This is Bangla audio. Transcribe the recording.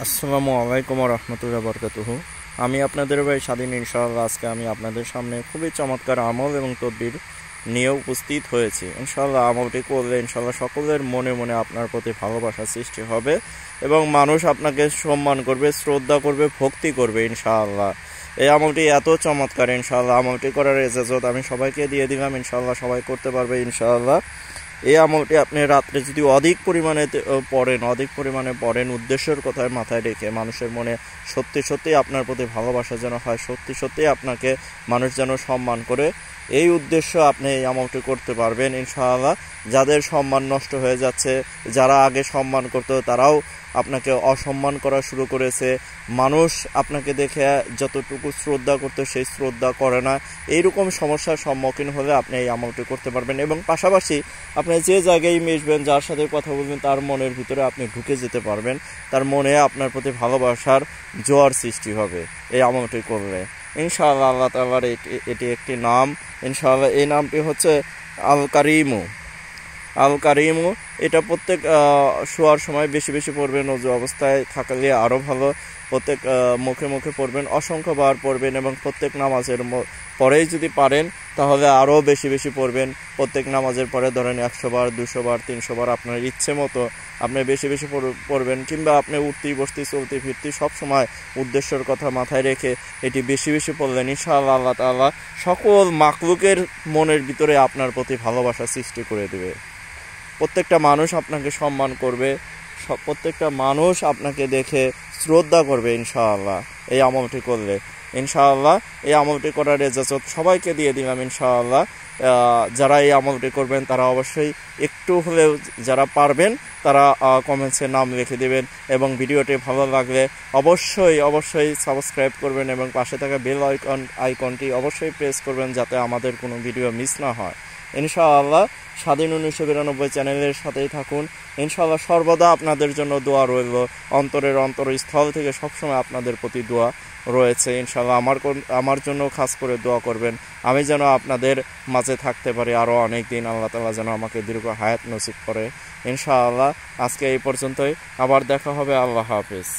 আসসালামু আলাইকুম রহমতুল্লাহ বরকাতুহ। আমি আপনাদের ভাই স্বাধীন, ইনশাআল্লাহ আজকে আমি আপনাদের সামনে খুবই চমৎকার আমল এবং তদ্বির নিয়ে উপস্থিত হয়েছি। ইনশাআল্লাহ আমলটি করলে ইনশাআল্লাহ সকলের মনে মনে আপনার প্রতি ভালোবাসা সৃষ্টি হবে এবং মানুষ আপনাকে সম্মান করবে, শ্রদ্ধা করবে, ভক্তি করবে ইনশাআল্লাহ। এই আমলটি এত চমৎকার, ইনশাআল্লাহ আমলটি করার এজাজত আমি সবাইকে দিয়ে দিলাম। ইনশাআল্লাহ সবাই করতে পারবে ইনশাআল্লাহ। এই আমলটি আপনি রাত্রে যদি অধিক পরিমাণে পড়েন, অধিক পরিমাণে পড়েন, উদ্দেশ্যের কথায় মাথায় রেখে মানুষের মনে সত্যি সত্যি আপনার প্রতি ভালোবাসা যেন হয়, সত্যি সত্যি আপনাকে মানুষ যেন সম্মান করে, এই উদ্দেশ্য আপনি এই আমলটি করতে পারবেন ইনশাআল্লাহ। যাদের সম্মান নষ্ট হয়ে যাচ্ছে, যারা আগে সম্মান করতো, তারাও আপনাকে অসম্মান করা শুরু করেছে। মানুষ আপনাকে দেখে যতটুকু শ্রদ্ধা করতো সেই শ্রদ্ধা করে না। এইরকম সমস্যার সম্মুখীন হলে আপনি এই আমলটি করতে পারবেন এবং পাশাপাশি আপনি যে জায়গায় মিশবেন, যার সাথে কথা বলবেন, তার মনের ভিতরে আপনি ঢুকে যেতে পারবেন। তার মনে আপনার প্রতি ভালোবাসার জোয়ার সৃষ্টি হবে এই আমলটি করলে। ইনশাআল্লাহ আল্লাহ তালার এটি একটি নাম। ইনশাআল্লাহ এই নামটি হচ্ছে আল কারিমু আল কারিমু এটা প্রত্যেক শোয়ার সময় বেশি বেশি পড়বেন, অজু অবস্থায় থাকলে আরও ভালো। প্রত্যেক মুখে মুখে পড়বেন, অসংখ্যবার পড়বেন এবং প্রত্যেক নামাজের পরেই যদি পারেন, তাহলে আরও বেশি বেশি পড়বেন। প্রত্যেক নামাজের পরে ধরেন একশো বার দুশো বার তিনশো বার আপনার ইচ্ছে মতো আপনি বেশি বেশি পড়বেন কিংবা আপনি উঠতি, বসতি, চলতি, ফিরতি সব সময় উদ্দেশ্যের কথা মাথায় রেখে এটি বেশি বেশি পড়লেন, ইনশাআল্লাহ আল্লাহ তাল্লাহ সকল মাকলুকের মনের ভিতরে আপনার প্রতি ভালোবাসা সৃষ্টি করে দেবে। প্রত্যেকটা মানুষ আপনাকে সম্মান করবে প্রত্যেকটা মানুষ আপনাকে দেখে শ্রদ্ধা করবে ইনশাআল্লাহ। এই আমলটি করলে। ইনশাআল্লাহ এই আমলটি করার এজাজত সবাইকে দিয়ে দিলাম ইনশাআল্লাহ। যারা এই আমলটি করবেন তারা অবশ্যই একটু হলেও যারা পারবেন তারা কমেন্টসে নাম লিখে দেবেন এবং ভিডিওটি ভালো লাগলে অবশ্যই অবশ্যই সাবস্ক্রাইব করবেন এবং পাশে থাকা বেল আইকন আইকনটি অবশ্যই প্রেস করবেন যাতে আমাদের কোনো ভিডিও মিস না হয়। ইনশাআল্লাহ স্বাধীন উনিশশো বিরানব্বই চ্যানেলের সাথেই থাকুন। ইনশাআল্লাহ সর্বদা আপনাদের জন্য দোয়া রইল। অন্তরের অন্তরস্থল থেকে সবসময় আপনাদের প্রতি দোয়া রয়েছে ইনশাল্লাহ আমার আমার জন্য খাস করে দোয়া করবেন। আমি যেন আপনাদের মাঝে থাকতে পারি আরও অনেক দিন আল্লাহ তালা যেন আমাকে দীর্ঘ হায়াত নসিব করে। ইনশাআল্লাহ, আজকে এই পর্যন্তই। আবার দেখা হবে। আল্লাহ হাফিজ।